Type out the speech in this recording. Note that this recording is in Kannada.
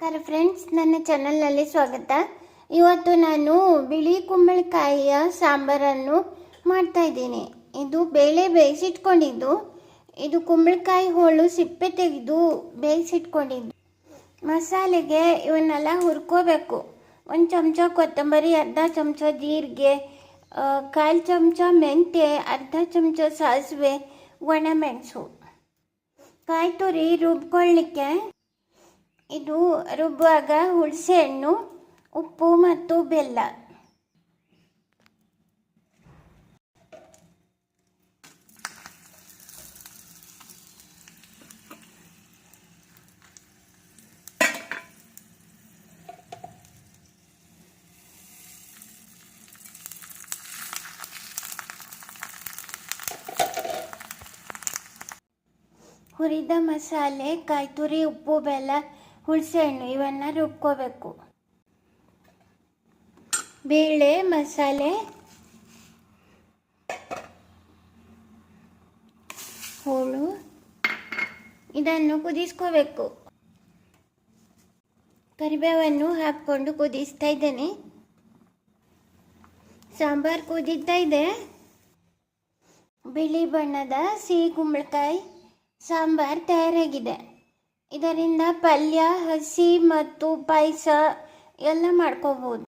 ನಮಸ್ಕಾರ ಫ್ರೆಂಡ್ಸ್ ನನ್ನ ಚಾನಲ್ನಲ್ಲಿ ಸ್ವಾಗತ. ಇವತ್ತು ನಾನು ಬಿಳಿ ಕುಂಬಳಕಾಯಿಯ ಸಾಂಬಾರನ್ನು ಮಾಡ್ತಾ ಇದ್ದೀನಿ. ಇದು ಬೇಳೆ ಬೇಯಿಸಿಟ್ಕೊಂಡಿದ್ದು. ಇದು ಕುಂಬಳಕಾಯಿ ಹೋಳು ಸಿಪ್ಪೆ ತೆಗೆದು ಬೇಯಿಸಿಟ್ಕೊಂಡಿದ್ದು. ಮಸಾಲೆಗೆ ಇವನ್ನೆಲ್ಲ ಹುರ್ಕೋಬೇಕು. ಒಂದು ಚಮಚ ಕೊತ್ತಂಬರಿ, ಅರ್ಧ ಚಮಚ ಜೀರಿಗೆ ಕಾಲು ಚಮಚ ಮೆಂತ್ಯ, ಅರ್ಧ ಚಮಚ ಸಾಸಿವೆ ಒಣಮೆಣಸು ಕಾಯಿ ತುರಿ ರುಬ್ಕೊಳ್ಳಿಕ್ಕೆ ಇದು ರುಬ್ಬುವಾಗ ಹುಣಸೆ ಹಣ್ಣು ಉಪ್ಪು ಮತ್ತು ಬೆಲ್ಲ. ಹುರಿದ ಮಸಾಲೆ ಕಾಯ್ತುರಿ ಉಪ್ಪು ಬೆಲ್ಲ ಹುಣಸೆ ಹಣ್ಣು ಇವನ್ನ ರುಬ್ಕೋಬೇಕು. ಬೇಳೆ, ಮಸಾಲೆ, ಹೋಳು, ಇದನ್ನು ಕುದಿಸ್ಕೋಬೇಕು. ಕರಿಬೇವನ್ನು ಹಾಕ್ಕೊಂಡು ಕುದಿಸ್ತಾ ಇದ್ದೇನೆ. ಸಾಂಬಾರು ಕುದಿತಾ ಇದೆ. ಬಿಳಿ ಬಣ್ಣದ ಸಿಹಿ ಕುಂಬಳಕಾಯಿ ಸಾಂಬಾರ್ ತಯಾರಾಗಿದೆ. ಇದರಿಂದ ಪಲ್ಯ ಹಸಿ ಮತ್ತು ಪಾಯಸ ಎಲ್ಲ ಮಾಡ್ಕೋಬೋದು.